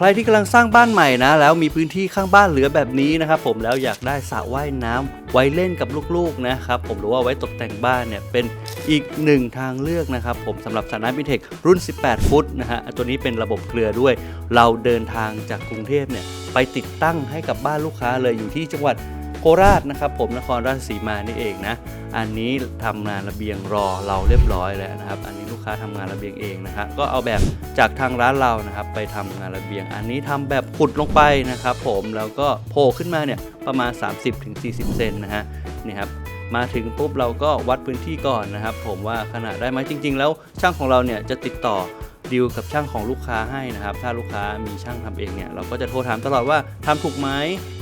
ใครที่กำลังสร้างบ้านใหม่นะ แล้วมีพื้นที่ข้างบ้านเหลือแบบนี้นะครับผมแล้วอยากได้สระว่ายน้ำไว้เล่นกับลูกๆนะครับผมหรือว่าไว้ตกแต่งบ้านเนี่ยเป็นอีกหนึ่งทางเลือกนะครับผมสำหรับสระน้ำมิเทครุ่น 18 ฟุตนะฮะตัวนี้เป็นระบบเกลือด้วย เราเดินทางจากกรุงเทพเนี่ยไปติดตั้งให้กับบ้านลูกค้าเลยอยู่ที่จังหวัด โคราชนะครับผมนครราชสีมานี่เองนะ อันนี้ทำงานระเบียงรอเราเรียบร้อยแล้วนะครับ อันนี้ลูกค้าทำงานระเบียงเองนะครับก็เอาแบบจากทางร้านเรานะครับ ไปทำงานระเบียง อันนี้ทำแบบขุดลงไปนะครับ ผมแล้วก็โผล่ขึ้นมาเนี่ยประมาณ 30-40 เซนนะฮะนี่ครับมาถึงปุ๊บเราก็วัดพื้นที่ก่อนนะครับ ผมว่าขนาดได้ไหมจริง ๆ แล้วช่างของเราเนี่ยจะติดต่อดีลกับช่างของลูกค้าให้นะครับ ถ้าลูกค้ามีช่างทำเองเนี่ยเราก็จะโทรถามตลอดว่าทำถูกไหม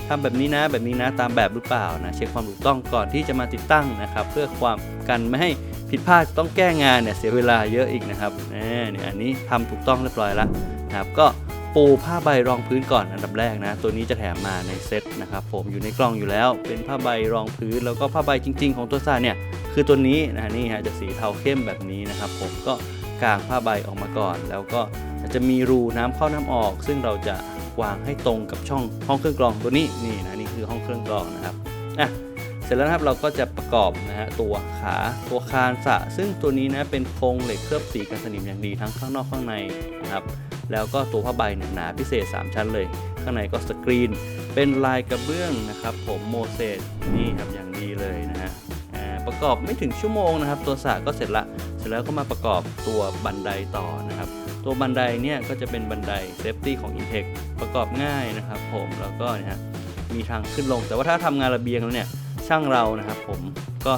ทำแบบนี้นะแบบนี้นะตามแบบหรือเปล่านะเช็คความถูกต้องก่อนที่จะมาติดตั้งนะครับ เพื่อความกันไม่ให้ผิดพลาดต้องแก้งานเนี่ยเสียเวลาเยอะอีกนะครับนี่เนี่ยอันนี้ทำถูกต้องเรียบร้อยแล้วนะครับก็ปูผ้าใบรองพื้นก่อนอันดับแรกนะ ตัวนี้จะแถมมาในเซ็ตนะครับผมอยู่ในกล่องอยู่แล้ว เป็นผ้าใบรองพื้นแล้วก็ผ้าใบจริง ๆ ของตัวซาเนี่ยคือตัวนี้นะนี่ฮะจะสีเทาเข้มแบบนี้นะครับ ผมก็กางผ้าใบออกมาก่อน แล้วก็จะมีรูน้ำเข้าน้ำออก ซึ่งเราจะ วางให้ตรงกับช่องห้องเครื่องกรองตัวนี้นี่นะนี่คือห้องเครื่องกรองนะครับอะเสร็จแล้วนะครับเราก็จะประกอบนะฮะตัวขาตัวคานสะ ซึ่งตัวนี้นะเป็นโครงเหล็กเคลือบสีกันสนิมอย่างดีทั้งข้างนอกข้างในนะครับแล้วก็ตัวผ้าใบเนี่ยหนาพิเศษ 3 ชั้นเลย ข้างในก็สกรีน เป็นลายกระเบื้องนะครับ ผมโมเสสนี่ครับอย่างดีเลยนะฮะอ่าประกอบไม่ถึงชั่วโมงนะครับ ตัวสระก็เสร็จละเสร็จแล้วก็มาประกอบตัวบันไดต่อนะครับ ตัวบันไดเนี่ยก็จะเป็นบันไดเซฟตี้ของ Intech ประกอบง่ายนะครับผมแล้วก็เนี่ยฮะมีทางขึ้นลง แต่ว่าถ้าทำงานระเบียงแล้วเนี่ยช่างเรานะครับผมก็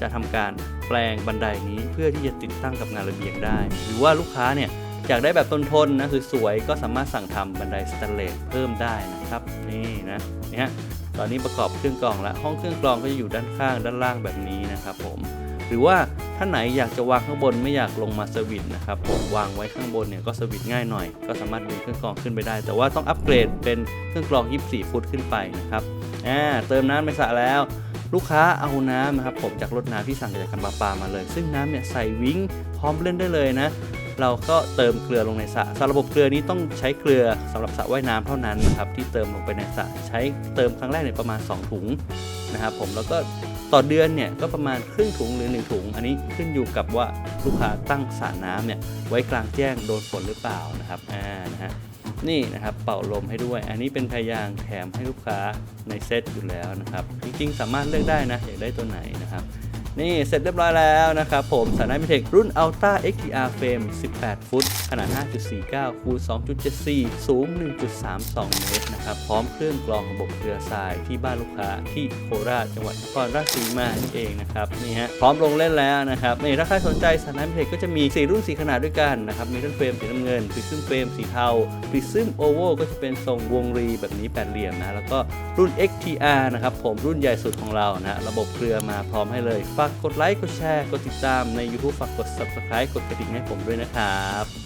จะทำการแปลงบันไดนี้เพื่อที่จะติดตั้งกับงานระเบียงได้ หรือว่าลูกค้าเนี่ยอยากได้แบบทนทนนะสวยก็สามารถสั่งทำบันไดสแตนเลสเพิ่มได้นะครับนี่นะเนี่ยฮะตอนนี้ประกอบเครื่องกรองแล้วห้องเครื่องกรองก็จะอยู่ด้านข้างด้านล่างแบบนี้นะครับผม หรือว่าท่านไหนอยากจะวางข้างบนไม่อยากลงมาสวิตนะครับผมวางไว้ข้างบนเนี่ยก็สวิตง่ายหน่อย ก็สามารถดึงเครื่องกรองขึ้นไปได้ แต่ว่าต้องอัปเกรดเป็นเครื่องกรอง 24 ฟุตขึ้นไปนะครับอ่าเติมน้ำไปสระแล้วลูกค้าเอาน้ำนะครับผมจากรถน้ำที่สั่งจากการประปามาเลย ซึ่งน้ำเนี่ยใส่วิ้งพร้อมเล่นได้เลยนะ เราก็เติมเกลือลงในสระสระระบบเกลือนี้ต้องใช้เกลือสำหรับสระว่ายน้ำเท่านั้นนะครับที่เติมลงไปในสระใช้เติมครั้งแรกเนี่ยประมาณ 2 ถุงนะครับผมแล้วก็ ต่อเดือนเนี่ยก็ประมาณครึ่งถุงหรือ 1 ถุง อันนี้ขึ้นอยู่กับว่าลูกค้าตั้งสระน้ำเนี่ยไว้กลางแจ้งโดนฝนหรือเปล่านะครับอ่านะฮะนี่นะครับเป่าลมให้ด้วย อันนี้เป็นพยางแถมให้ลูกค้าในเซตอยู่แล้วนะครับ จริงๆ สามารถเลือกได้นะอยากได้ตัวไหนนะครับ นี่เสร็จเรียบร้อยแล้วนะครับผมสายน้ำมิเทครุ่น Ultra XTR Frame 18 ฟุต ขนาด 5.49คูณ2.74 สูง 1.32 เมตรนะครับ พร้อมเครื่องกรองระบบเกลือทรายที่บ้านลูกค้าที่โคราชจังหวัดนครราชสีมานี่เองนะครับ นี่ฮะ พร้อมลงเล่นแล้วนะครับนี่ถ้าใครสนใจสายน้ำมิเทคก็จะมี 4 รุ่น 4 ขนาดด้วยกันนะครับ มีทั้งเฟรมสีน้ำเงิน Prism Frame สีเทา Prism Oval ก็จะเป็นทรงวงรีแบบนี้แปดเหลี่ยมนะ แล้วก็รุ่น XTR นะครับผมรุ่นใหญ่สุดของเรานะ ระบบเกลือมาพร้อมให้เลยากกดไลค์ กดแชร์ กดติดตามใน YouTube ฝากกด Subscribe กดกระดิ่งให้ผมด้วยนะครับ